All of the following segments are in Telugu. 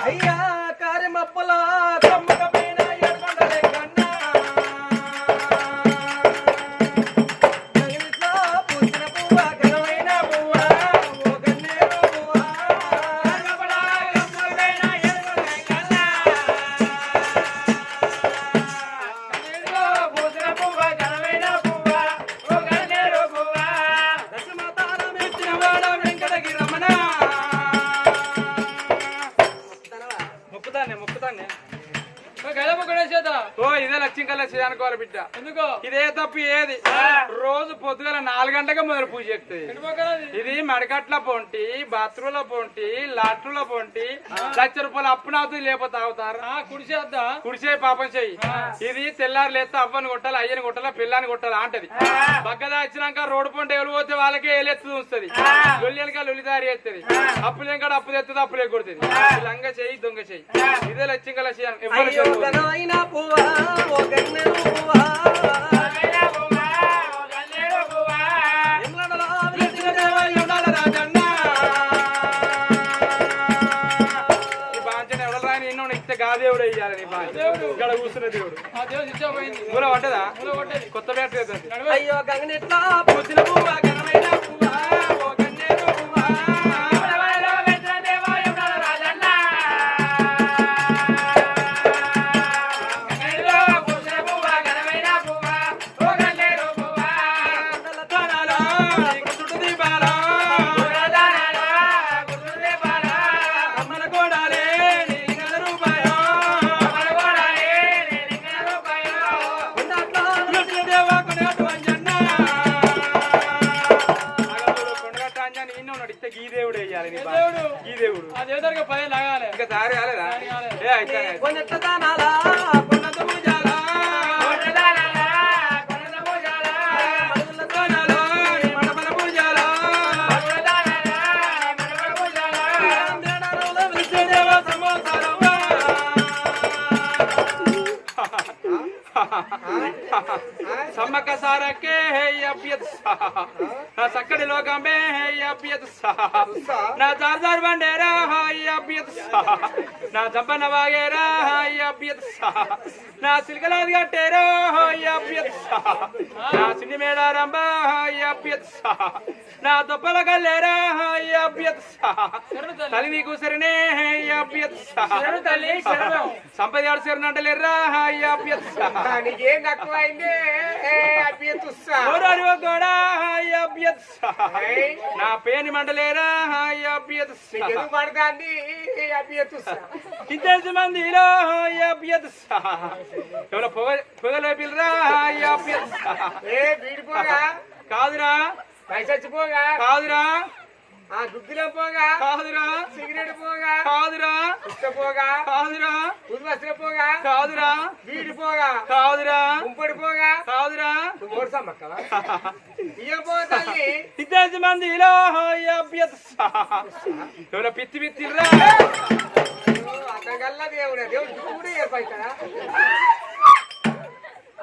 అయ్యా కార్యమప్పల ఇదే లక్ష్యం కల్లా అనుకోవాలి బిడ్డ. ఎందుకో? ఇదే తప్పు ఏది? రోజు పొద్దుగల నాలుగు గంటగా మొదలు పూజ ఎక్కుతాయి ఇది మడకట్ల పొంటి బాత్రూంల పొంటి లాట్రుల పొంటి లక్ష రూపాయలు అప్పు నాతో లేకపోతే తాగుతారు. కుడిసేద్దా కుడిసే పాపం చెయ్యి ఇది తెల్లారు లేస్తే అవ్వని కొట్టాలి అయ్యని కొట్టాలి పిల్లని కొట్టాలి అంటది. బగ్గదా వచ్చినాక రోడ్డు పంట ఎవరు పోతే వాళ్ళకే ఏలెత్తు ఉంటది లొల్లినక లొల్లి తయారు చేస్తుంది. అప్పు లేక అప్పు తెస్తుంది అప్పు లేకొడుతుంది లంగ చెయ్యి దొంగ చెయ్యి ఇదే లక్ష్యం కల్లా అయ్యో ఇక్కడ కూర్చున్న దేవుడు. మూల పడ్డదా కొత్త బ్యాట్ అవుతుంది అయ్యో గగనెట్లా పూసిన అయితే నా చక్కటి లోకమే అభ్యత్ నా జార్జార్ బండేరా హై అభ్యత్ నా జంపన్న వాగేరా హై అభ్యత్ నా సిల్కలాది గట్టేరో హై అభ్యత్ నా సిన్ని మేడారంబ హై అభ్యత్ నా దొప్పల కల్లేరా హై అభ్యత్ తల్లి. నీకు సరినే హై అభ్యత్. సంపద ఆడు సరిన అంటలేరా హై అభ్యత్ నీకేం తక్కువైంది అభ్యతుస్సా ఓరారి గోడా హై అభ్యత్ నా పేని మండలేరా? హై అభ్యత్ ఇంతేసి మందిలో హై అభ్యత్ ఎవరో పొగ పొగలేపిల్రా? హై అభ్యత్ కాదురా. కాదురా. ఆ గుగ్గిలో పోగా కాదురా. సిగరెట్ పోగా కాదురా. పుష్టపోగా కాదురా. ఉద్వస్త్ర పోగా కాదురా. వీడి పోగా కాదురా. కుంపడి పోగా కాదురా. ఇయ్య అభ్యత్ ఎవరో పిత్తి పిత్తిర్రా అతగల్లా దేవుడే. దేవుడు కూడా ఏర్పడతాడా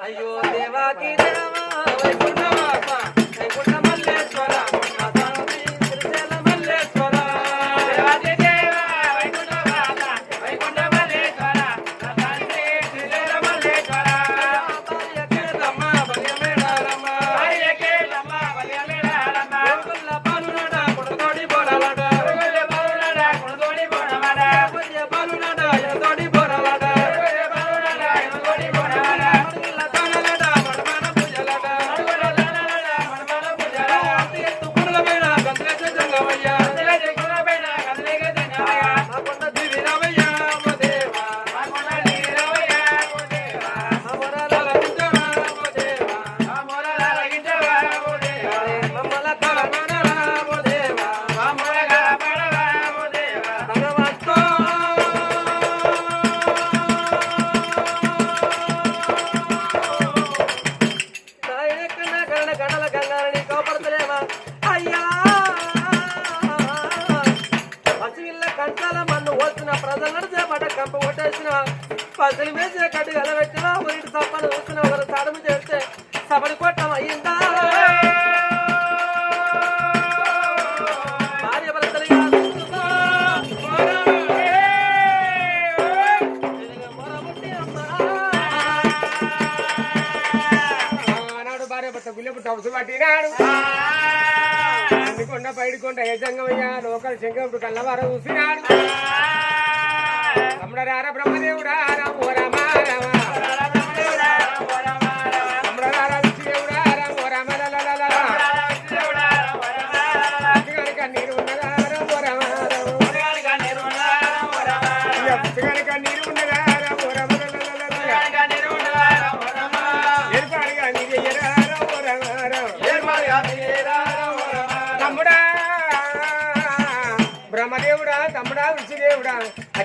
అయ్యో దేవాకి దేవా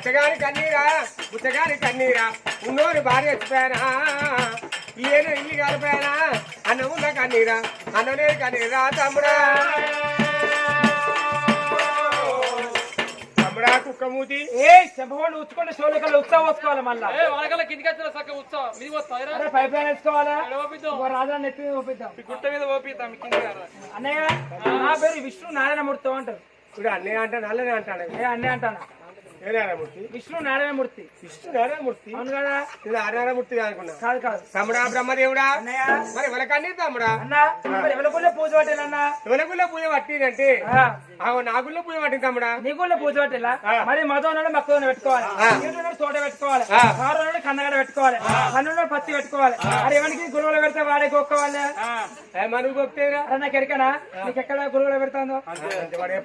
అచ్చగాని కన్నీరా పుచ్చగాని కన్నీరా ఉన్నోరి భార్య చచ్చిపోయానా? ఈయన ఇల్లు కలిపానా అన్నం ఉన్న కన్నీరా అన్ననే కన్నీరా తమ్ముడా. తమ్ముడా కుక్కమూతి ఏ ఉచ్చుకుంటే ఉత్సవం వసుకోవాలి మళ్ళా. ఏ వాళ్ళకల్లా కిందికి వచ్చిన సక్క ఉత్సవం. మీది వేసుకోవాలా? రాజా నెత్తి గుట్ట రా. అన్నయ్య నా పేరు విష్ణు నారాయణమూర్తి అంటారు. ఇప్పుడు అన్నయ్య అంటాను అల్లనే అంటాను ఏ అన్నయ్య అంటాను? ఏ నారాయణమూర్తి విష్ణు నారాయణమూర్తి. విష్ణు నారాయణమూర్తి? అవును కదా? ఇది నారాయణమూర్తి అనుకున్నా కాదు కాదు. తమ్ముడా బ్రహ్మదేవుడా? మరి ఎవరి కన్నీరు తమ్ముడా? అన్న మరి ఎవరికుల్లో పూజ పట్టేలన్నా ఎవరిగుల్లో పూజ పట్టినంటే ఆగో నాగుల్లో పూజ పట్టింది తమ్ముడా? నీకుల్లో పూజ పట్టేలా. మరి మధున్నాడు మక్కతో పెట్టుకోవాలి. తోట పెట్టుకోవాలి. కారున్నాడు కన్నగడ పెట్టుకోవాలి. కన్నున్నాడు పత్తి పెట్టుకోవాలి. అరే ఎవరికి గురువులు పెడితే వాడే గొక్కోవాలి ఏ మనుగు గొప్పేరా నాకు ఎరకనా? నీకు ఎక్కడ గురువులు పెడతాందో?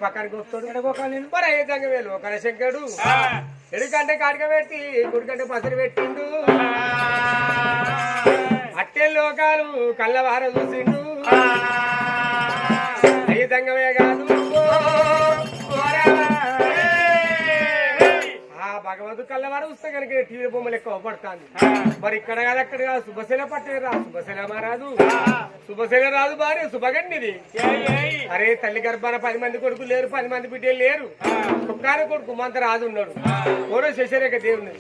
పక్కన గొక్కాలి నేను? మరి ఏ సంగ వేలు ఒక శంకరుడు? ఎడుకంటే కాడిక పెట్టి గుడికంటే పసరు పెట్టిండు. అట్టే లోకాలు కళ్ళవార చూసిండు. అయ్య ఆ భగవంతు వస్తే చూస్తే కనుక టీవీ బొమ్మలు ఎక్కువ పడుతుంది. మరి ఇక్కడ కాదు అక్కడ కాదు శుభశైల పట్టేరా శుభశైల మహారాజు శుభశైల రాజు భార్య శుభగండిది అరే తల్లి గర్భాన పది మంది కొడుకులు లేరు పది మంది బిడ్డలు లేరు. కుక్కార కొడుకు మంత రాజు ఉన్నాడు. ఓరో శశరేఖ దేవుని.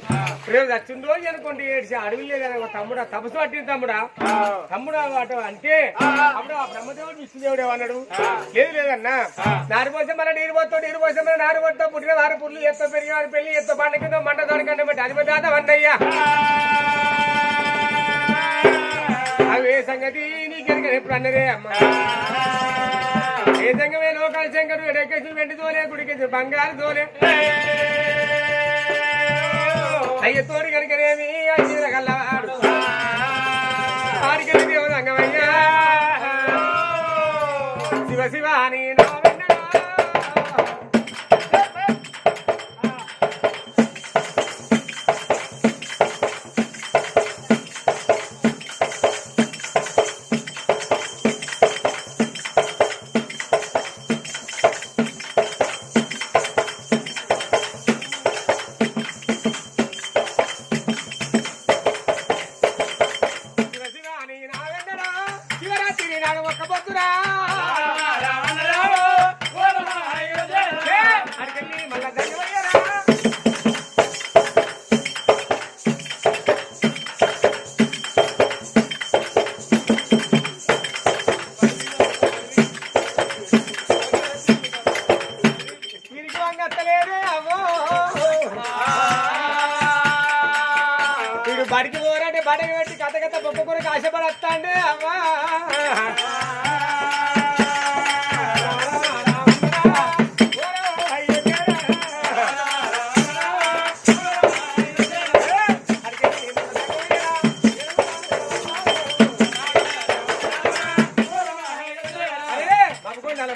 రేపు వచ్చిన రోజు అనుకోండి ఏడిచి అడవి లేదని తమ్ముడు తమ్ముడా తపస్సు పట్టింది తమ్ముడా. తమ్ముడా వాట అంటే అప్పుడు ఆ బ్రహ్మదేవుడు విష్ణుదేవుడు ఏమన్నాడు? లేదు లేదన్నా. నారు పోసే మన నీరు పోతాడు నీరు పోసే మన నారు పోతావు పుట్టిన వారి పుల్లు ఎత్తో పెరిగిన వారి పెళ్ళి ఎత్తో పండుగ కింద మంట దొరకండి బట్టి అది దాత వన్నయ్యా. అవే సంగతి? నీకెరగని ఎప్పుడు అన్నదే అమ్మా. ఏ సంగమే? లోకాల శంకరు ఎడకేసి వెండి తోలే గుడికేసి బంగారు తోలే. అయ్య తోడి కనుకనేమి? అయ్య గల్లవాడు ఆడికెళ్ళి దేవుడు అంగమయ్యా? శివ శివ అని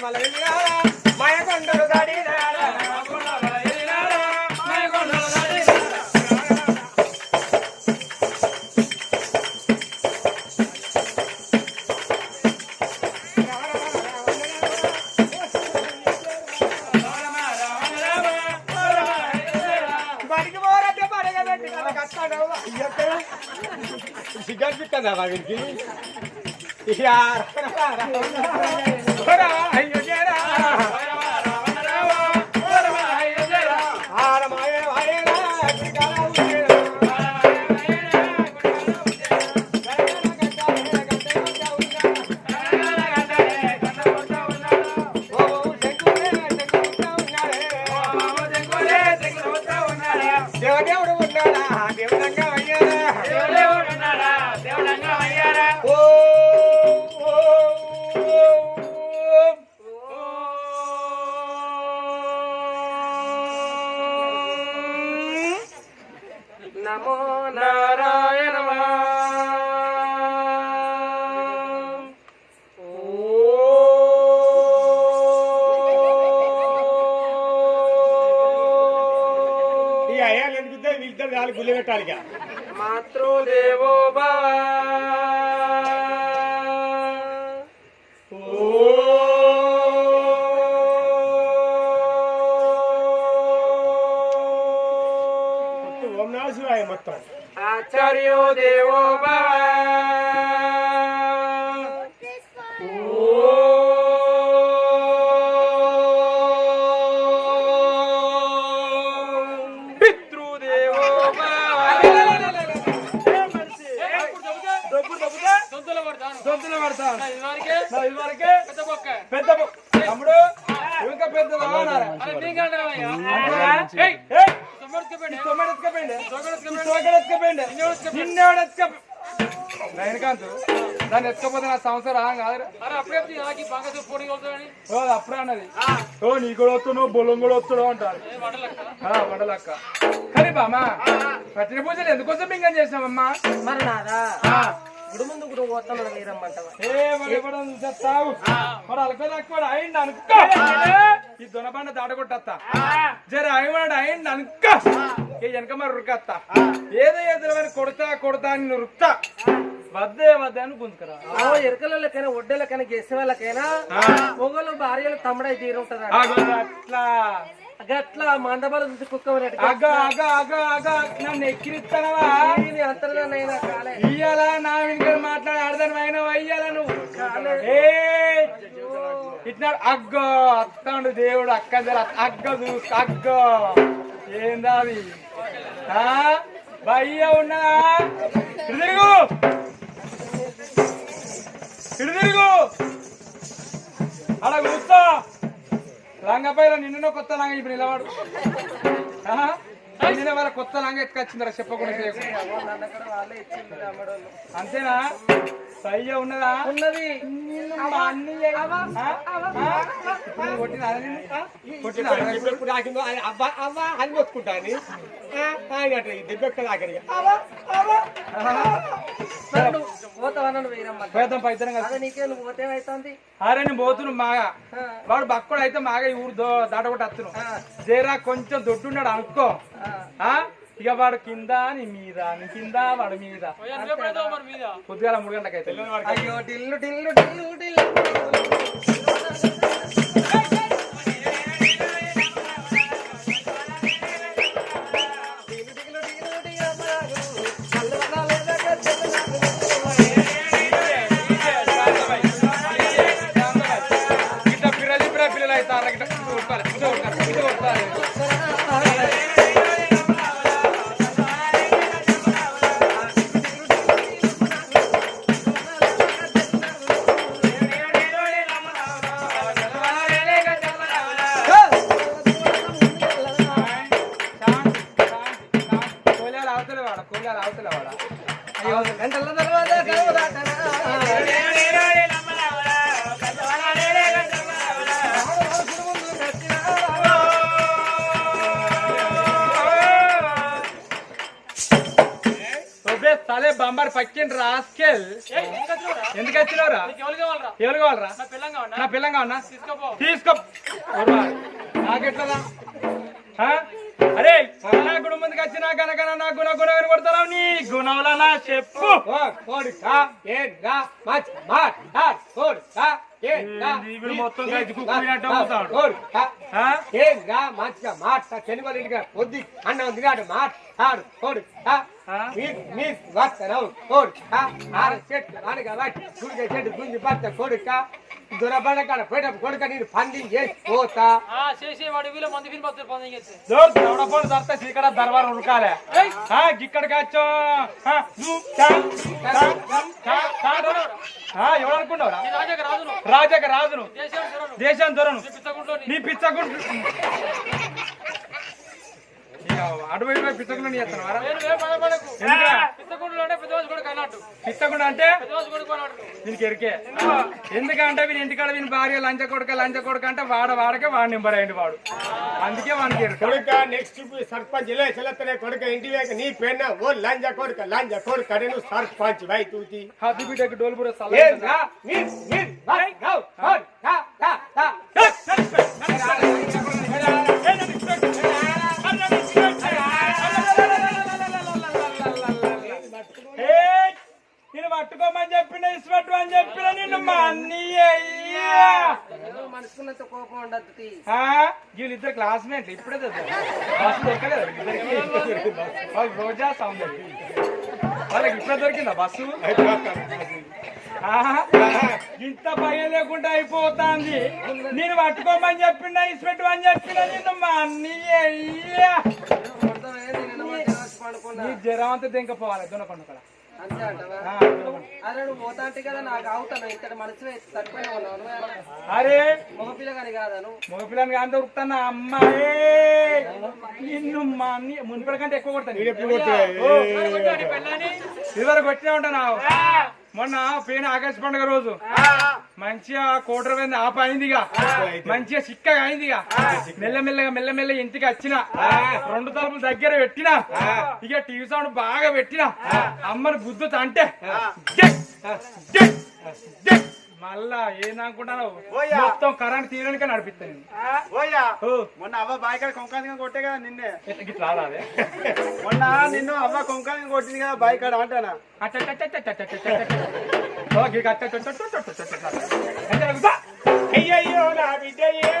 Malagueña. వీళ్ళతో వాళ్ళు గుళ్ళు పెట్టాలి ఇక. మాతృదేవో భవ ఓం నమ శివాయ మొత్తం ఆచార్యో దేవో ఎత్తుకపోతే నా సంవత్సరం ఓ అది అప్పుడే అన్నది. ఓ నీ కూడా వస్తున్నావు బొల్లం కూడా వస్తున్నావు అంటారు. ఆ, వండలక్క. కానీ బామా పట్టిన పూజలు ఎందుకోసం ఇంకా చేసినావమ్మా? మరి నాదా? ఆ, గుడి ముందు గుడి పోతాను వీరమ్మంటవా ఏ మరి అయింది అనుకో. ఈ దొనబండ దాడగొట్టత్తా జర అయ్యవాడు అయింది అనుకో. ఈ వెనక మరి ఉరకత్తా ఏదో ఎదురు కొడతా కొడతా అని నురుకుతా. వద్దే వద్దే అని గుంతుకురా ఓ ఎరకలకైనా ఒడ్డెలకైనా గెస్సే వాళ్ళకైనా మొగలు భార్యలు తమ్ముడై ఆగో అట్లా. గట్లా మందబలు చూసి కుక్క అగ అగ అగ అగ నన్ను ఎక్కిరిస్తానవా? అంతర్గానైనా కాలే. ఇయ్యాలా? నా వెనుక మాట్లాడి ఆడదాని అయినా అయ్యాలా నువ్వు? ఏ! ఇట్లా అగ్గో అత్తాడు దేవుడు అక్క అగ్గ చూసు అగ్గో. ఏందా అది? భయ్య ఉన్నదా తిరుగు! ఇటు తిరుగు. అలా కూర్చో. లంగపైన నిన్న కొత్త లంగ ఇప్పుడు నిలవాడు ఆ? నిన్న వాళ్ళ కొత్త లంగ ఎత్తుకొచ్చిందరా చెప్పకుండా అంతేనా? సయ్య ఉన్నదా? ఉన్నది. అవ్వ అవ్వ అని మొత్తుకుంటాను ఆయన దెబ్బ ఎక్కడ ఆఖరిగా అవ్వ అవ్వ మరి నువ్వు పోతావన్నాను వీరమ్మ. పోయేద్దాం పా ఇద్దరం కలిసి. అదే నీకే నువ్వు పోతేమైతుంది అరే నేను మాగా. వాడు బక్కడు అయితే మాగా ఈ ఊరు దో- దాటకొట్టి వస్తున్నాను జేరా కొంచెం దొడ్డున్నాడు అనుకో. ఆ? ఇక వాడు కింద నీ మీద నీ కింద వాడు మీద. పొద్దుగాల మూడు గంటలకైతే. అయ్యో టిల్లు టిల్లు టిల్లు టిల్లు. తలే బంబారు పక్కిండ్రు రాస్కెల్. ఎందుకు వచ్చినవరా? ఎవరు కావాలరా? నా పిల్లం కావన్నా తీసుకో. నాకెట్లదా? అరే నా గుడి ముందుకు వచ్చినా కనుక నా గుణ గుణ కొడతారా నీ గుణంలా చెప్పు. మాట్ మొత్తం కుక్కుడినట్టు అవుతాడు. ఆ? ఏంగా మంచిగా మాట ఇంటిగా పొద్దు అన్నం తినాడు మాట్లాడు కొడుకా ఆ? మీరు మీరు వస్తున్నావు కొడుకా ఆరు చెట్లు అనగా బట్టి గుడిగా చెట్టు గుంజి పట్ట కొడుకా దొరబడ కాడ పోయిన కొడుక నేను పందింగ్ చేసి పోతా చీకడ దర్బార్ ఉడకాలే ఆ, గిక్కడికి వచ్చో. ఆ, ను, చా, చా, చా, చా, దొర. ఆ, ఎవడు అనుకున్నావురా రాజాక రాజును. దేశం దొరను. నీ పిచ్చగుంటు అటు వైపు పిచ్చగుండు నీ ఎత్తనవారా ఎందుకురా పిచ్చగుండులోనే పెద్దవాసు కొడుకు అన్నట్టు పిచ్చకుండా అంటే దీనికి ఎరికే ఎందుకంటే వీని ఇంటికాడ వీని భార్య లంచ కొడుక లంచ కొడుక అంటే వాడ వాడకే వాడు నెంబర్ అయింది వాడు అందుకే వానికి కొడుక నెక్స్ట్ సర్పంచ్ ఇలా చెల్లెత్తనే కొడుక ఇంటి వేక నీ పెన్న ఓ లంజ కొడుక లంజ కొడుక నేను సర్పంచ్ బై తూతి హద్దు బిడ్డకి డోల్బుర ఏ చెప్పిన ఇసుపట్టు అని చెప్పిన నిన్ను మా అన్నయ్య మనసుకున్నంత కోపం ఉండద్దు వీళ్ళిద్దరు క్లాస్మేట్ ఇప్పుడే బస్సు దొరకలేదు వీళ్ళిద్దరికి. వాళ్ళు రోజా సౌందర్య వాళ్ళకి ఇప్పుడే దొరికిందా బస్సు. ఇంత భయం లేకుండా అయిపోతాంది. నేను పట్టుకోమని చెప్పిన ఇసుపెట్టు అని చెప్పిన నిన్ను మా అన్నయ్య జ్వరం అంతా దింకపోవాలి దొనకొండ కూడా. అంతే అంటవా. అరే నువ్వు పోతా అంటే కదా నాకు అవుతాను. ఇక్కడ మనసు తక్కువనే ఉన్నావు అరే! మగపిల్ల కానీ కాదాను మగపిల్లని కానీ దొరుకుతాను? అమ్మాయి నిన్ను మా అన్నయ్య మున్పిల కంటే ఎక్కువ కొడతాను. ఇదివరకు వచ్చినా ఉంటాను మొన్న పోయిన ఆకాశ పండుగ రోజు. మంచిగా కోటర్ పోయింది ఆప అయిందిగా. మంచిగా చిక్కగా అయిందిగా. మెల్లమెల్లగా మెల్లమెల్ల ఇంటికి వచ్చిన. రెండు తలుపులు దగ్గర పెట్టిన. ఇక టీవీ సౌండ్ బాగా పెట్టిన. అమ్మని బుద్ధుతో అంటే. మళ్ళా ఏందనుకుంటాను ఓయా. మొత్తం కరెంట్ తీయడానికే నడిపిస్తాను. ఓయ్యా ఓ, మొన్న అవ్వ బాయికాడ కొంకానికి కొట్టే కదా నిన్నే. ఇట్లా రాదే మొన్న నిన్ను అవ్వ కొంకానికి కొట్టింది కదా బాయికాడ అంటానా? అయ్యయ్యో నా బిడ్డ ఏ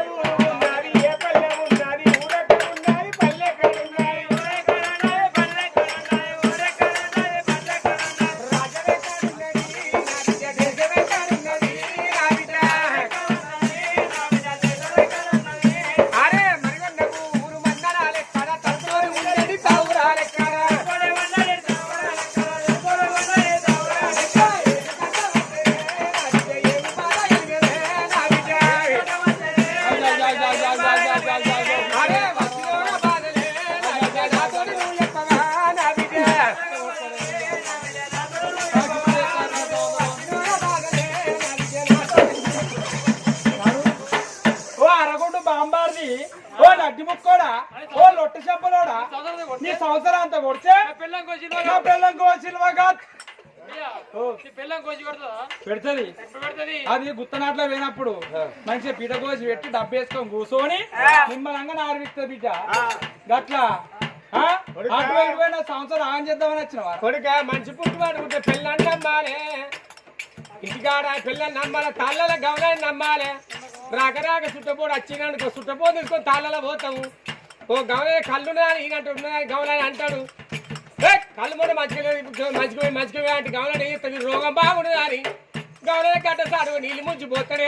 బాంబార్ది? ఓ నడ్డి ముక్కోడా ఓ లొట్టు చెప్పలోడా? నీ సంవత్సరం అంతా కొడితే నా పిల్లం కోసిల్వగా పిల్లం కోసి కొడుతుందా పెడుతుంది? అది గుత్తనాట్లో పోయినప్పుడు మంచిగా పీట కోసి పెట్టి డబ్బేసుకొని కూర్చొని నిమ్మలంగా నారిపిస్తుంది బిడ్డ. గట్లా? ఆ? అటు ఇటు పోయిన సంవత్సరం ఆన్ చేద్దామని వచ్చినవా కొడుక మంచి పుట్టువాడు ఉంటే పిల్లని నమ్మాలి. ఇంటికాడ పిల్లని నమ్మాలి తాళ్ళలో గమనాన్ని నమ్మాలి. రాక రాక చుట్టపోడు వచ్చినాడు చుట్టపోడు తీసుకొని తాళ్ళలో పోతాము. ఓ గమనే కళ్ళు ఈనంటూ ఉన్నాయని గమనాన్ని అంటాడు. కళ్ళు మొన్న మంచిగా మంచిగా మంచిగా అంటే గమనాన్ని ఇస్తుంది రోగం బాగుండదు అని గవలే కట్టసాడు నీళ్ళు ముంచి పోతాడే